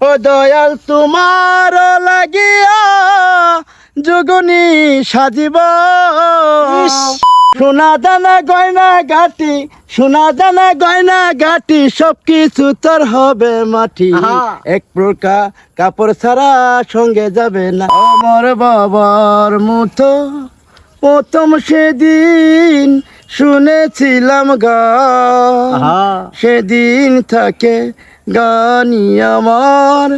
ও দয়াল তোমার লাগিয়া যোগনি সাজিব। সোনা দানা গয়না গাটি সোনা দানা গয়না গাটি সব কিছু তোর হবে মাটি। এক প্রকার কাপড় ছাড়া সঙ্গে যাবে না। আমার বাবার মতো প্রথম সেদিন শুনেছিলাম গা। সেদিন থাকে গানি আমার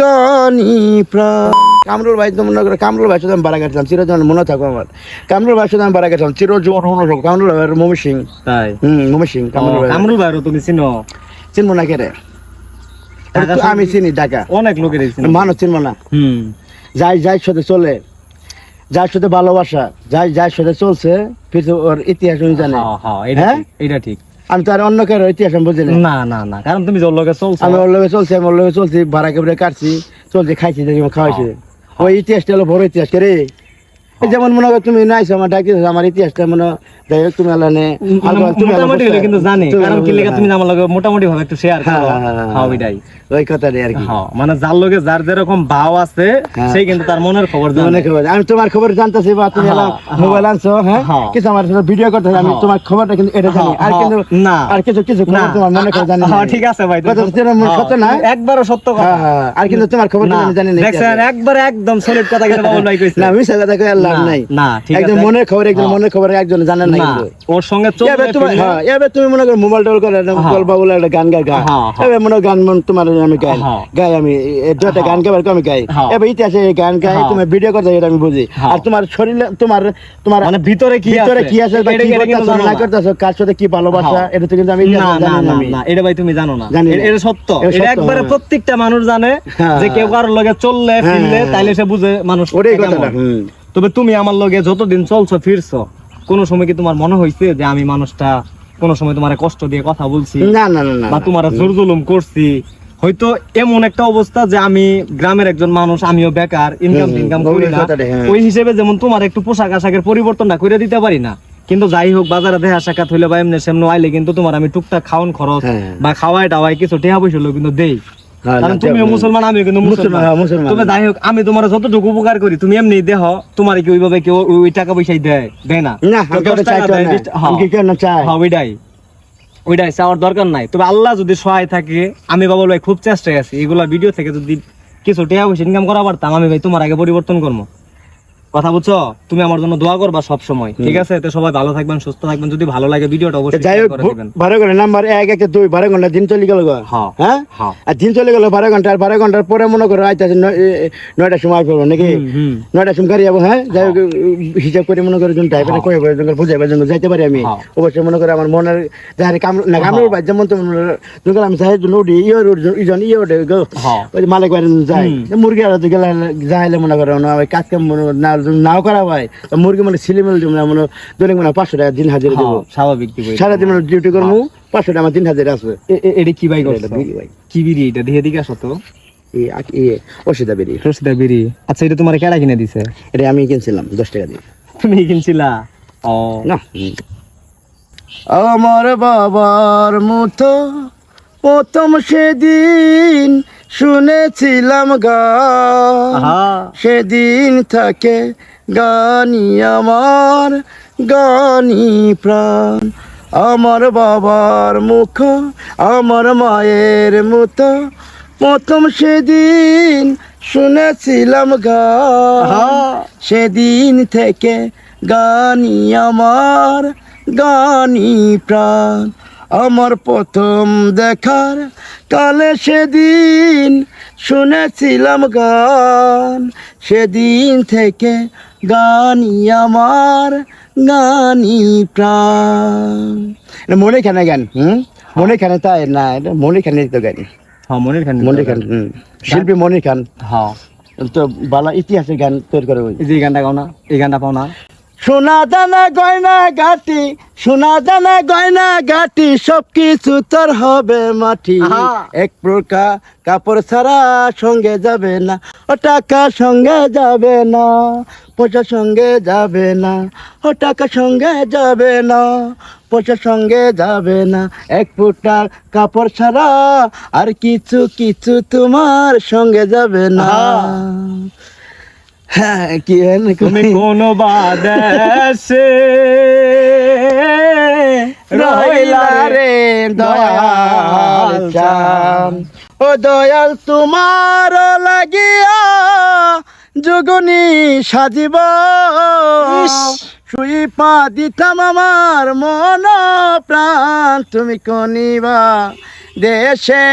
গানি প্রাণ। কামরুল ভাই তো মনে করে কামরুল ভাই সাথে আমি বাড়া গেছিলাম চিরজন মনে থাকো আমার। কামরুল ভাই সাথে আমি বাড়া গেছিলাম চিরজন মনে থাকো। কামরুল ভাই মমি সিং। তাই? হুম মমি সিং কামরুল ভাই। কামরুল ভাইরও তুমি চিনো? চিনবো না কে রে? আমি চিনি ঢাকা। অনেক লোকের চিনো। মানুষ চিনবো না। হুম। যাই যাই সাথে চলে। যার সাথে ভালোবাসা যাই যার সাথে চলছে ওর ইতিহাস জানে হ্যাঁ হ্যাঁ এটা হ্যাঁ? এটা ঠিক। আমি তো আর অন্য কারও ইতিহাস আমি বুঝি না। না না কারণ তুমি জল লগে চলছো। আমি ওর লগে চলছি আমি ওর লগে চলছি ভাড়া কেবড়ে কাটছি চলছি খাইছি খাওয়াইছি। ওই ইতিহাসটা হলো বড় ইতিহাস রে। যেমন মনে করো তুমি নাইছো আমার ডাকি আমার ইতিহাসটা মনে যাই হোক তুমি আল্লাহ নে আলগা- তুমি আল্লাহ মোটামুটি হলে কিন্তু জানি কারণ কি লেগে হ্যাঁ। তুমি আমার লগে মোটামুটি ভাবে একটু শেয়ার হ্যাঁ, করো। হ্যাঁ, হ্যাঁ, হ্যাঁ ওইটাই ওই কথাটাই আর কি। হ্যাঁ মানে যার লগে যার যেরকম ভাও আছে হ্যাঁ। সেই কিন্তু তার মনের খবর জানে। খবর আমি তোমার খবর জানতেছি বা তুমি হ্যাঁ, এলাম হ্যাঁ। মোবাইল আনছো হ্যাঁ? হ্যাঁ। কিছু আমার সাথে ভিডিও করতে আমি হ্যাঁ। তোমার খবরটা কিন্তু এটা জানি। আর হ্যাঁ, কিন্তু না। আর কিছু কিছু খবর তোমার মনে করে জানি হ্যাঁ, ঠিক আছে ভাই কথা সত্য- হ্যাঁ, না? একবারও সত্য কথা। হ্যাঁ হ্যাঁ আর কিন্তু তোমার খবর আমি জানি না দেখছেন একবারে একদম সলিড কথা কিন্তু বাবুল ভাই কইছে। না কথা কই লাভ নাই না, একজন মনের খবর একজন হ্যাঁ। মনের খবর একজন জানে না ওর সঙ্গে হ্যাঁ এবার তুমি মনে করো মোবাইল টোল করে হ্যাঁ। গল্প বলে একটা গান গাই গা। এবার মনে গান মন তোমার আমি গাই। গাই আমি দুটা গান গাবার আমি গাই। এবার ইতিহাসে এই গান গাই। তোমার ভিডিও করতে এটা আমি বুঝি। আর তোমার শরীরে তোমার তোমার মানে ভিতরে কি ভিতরে আছে কি আছে বা কি করতেছো না। করতেছো কার সাথে কি ভালোবাসা। এটা তো কিন্তু আমি না না জানি না না এটা ভাই তুমি জানো না জানি এটা সত্য এটা একবারে। প্রত্যেকটা মানুষ জানে। যে কেউ কারোর লগে চললে ফিরলে। তাইলে সে বুঝে মানুষ ওটাই। তবে তুমি আমার লগে যতদিন চলছো ফিরছো কোন সময় কি তোমার মনে হয়েছে যে আমি মানুষটা কোন সময় তোমার কষ্ট দিয়ে কথা বলছি? না না না বা তোমার জোর জুলুম করছি? হয়তো এমন একটা অবস্থা যে আমি গ্রামের একজন মানুষ আমিও বেকার ইনকাম ইনকাম করি না। হ্যাঁ। ওই হিসেবে যেমন তোমার একটু পোশাক আশাকের পরিবর্তনটা করে দিতে পারি না। কিন্তু যাই হোক বাজারে দেখা সাক্ষাৎ হইলে বা এমনি সেমনি আইলে কিন্তু তোমার আমি টুকটাক খাওয়ান খরচ হ্যাঁ। বা খাওয়াই টাওয়াই কিছু টেহা পয়সা হলেও কিন্তু দেই। কারণ না, মুসলমান আমিও কিন্তু মুসলমান, মুসলমান মুসলমান। তবে যাই হোক আমি তোমার যতটুকু উপকার করি তুমি এমনি দেহ তোমার কি ওইভাবে কেউ ওই- ওই টাকা পয়সাই দেয় দেয় না? না কেউ আমি দশ ওটা টাকা চাইতো দেয়, না। বিশ টা- আমি কি। কেন চাই ওইটাই। ওইটাই চাওয়ার দরকার নাই। তবে আল্লাহ যদি সহায় থাকে আমি বাবুল ভাই খুব চেষ্টায় আছি। এগুলা ভিডিও থেকে যদি কিছু টাকা পয়সা ইনকাম করা পারতাম আমি ভাই তোমার আগে পরিবর্তন করব। কথা বুঝছ? তুমি আমার জন্য দোয়া করবা সব সময় ঠিক আছে? তো সবাই ভালো থাকবেন সুস্থ থাকবেন। যদি ভালো লাগে ভিডিওটা অবশ্যই যাই হোক করে দিবেন। বারো ঘণ্টা নাম্বার এক একটা দুই বারো ঘণ্টা দিন চলে গেল হ্যাঁ হ্যাঁ। হ্যাঁ? আর দিন চলে গেল বারো ঘণ্টা আর বারো ঘণ্টার পরে মনে করো আইতে নয়টার সময় পড়ব নাকি। নয়টার সময় গাড়ি যাব হ্যাঁ? যাই হোক হিসাব করে মনে করো যখন ড্রাইভারে কয়ে বুঝাইবে যখন যাইতে পারি আমি। হ্যাঁ। অবশ্যই মনে করো আমার মনের যাহারে কাম না কামড় বাদ যেমন যখন আমি চাই জন্য উঠি ইয়ে উঠি ইজন ইয়ে উঠে হ্যাঁ। মালিক বাড়ি যাই। মুরগি আর গেলে যাইলে মনে করো না কাজ কাম মনে না নাও করা হয় তো মুরগি মানে সিলে মিলে দিব না মনে দৈনিক মানে পাঁচশো টাকা দিন হাজিরা দেবো। হ্যাঁ, স্বাভাবিক সারাদিন মানে ডিউটি করব পাঁচশো টাকা আমার দিন হাজিরা আসবে এটা কি ভাই। কি বিড়ি এটা? দেখে দিকে আসো তো। এই আক- এই অসুবিধা রসিদা বিড়ি। আচ্ছা এটা তোমার কেডা কিনে দিছে? এটা আমি কিনছিলাম দশ টাকা দিয়ে। তুমি কিনছিলা? ও। না। আমার বাবার মতো প্রথম সেদিন শুনেছিলাম গা। সেদিন থাকে গানি আমার গানি প্রাণ। আমার বাবার মুখ আমার মায়ের মতো। প্রথম সেদিন শুনেছিলাম গা। সেদিন থেকে গানি আমার গানি প্রাণ। আমার প্রথম দেখার কালে সেদিন শুনেছিলাম গান। সেদিন থেকে গানি আমার গানি প্রাণ। মনে খানে গান হুম? মনে খানে তাই না এটা মনে খানে তো গান। হ্যাঁ মনির খান মনে খান শিল্পী মনে খান। হ্যাঁ। তো বালা ইতিহাসের গান তৈরি করে যে এই গানটা গাও না এই গানটা পাও না। সোনা দানা গয়না গাটি সোনা দানা গয়না গাটি সব কিছু তোর হবে মাটি। এক প্রকার কাপড় ছাড়া সঙ্গে যাবে না ও টাকা সঙ্গে যাবে না পয়সা সঙ্গে যাবে না ও টাকা সঙ্গে যাবে না পয়সা সঙ্গে যাবে না। এক ফুটার কাপড় ছাড়া আর কিছু কিছু তোমার সঙ্গে যাবে না। কি হেন তুমি কোন বাদেশে রহিলা রে দয়াল চান ও দয়াল তোমার লাগিয়া যুগনি সাজিব। শুই পা দিতাম আমার মন প্রাণ। তুমি কনিবা দেশে।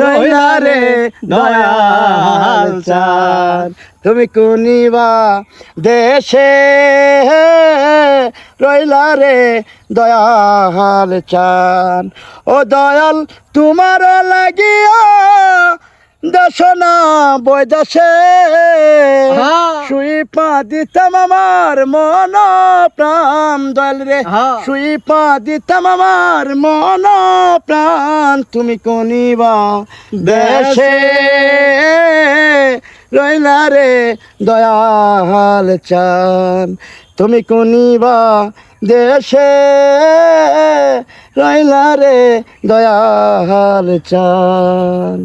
রহিলা রে দয়াল চাঁদ। তুমি কুনিবা দেশে রইলা রে দয়াল চান ও দয়াল, তোমার লাগিয়া দেশ না বৈদেশে হ্যাঁ। শুই পা দিতাম আমার মন প্রাণ দয়াল রে। শুই পা দিতাম আমার মন প্রাণ তুমি কনিবা দেশে। রইলা রে দয়াল চান তুমি কনিবা দেশে। রইলা রে দয়াল চান।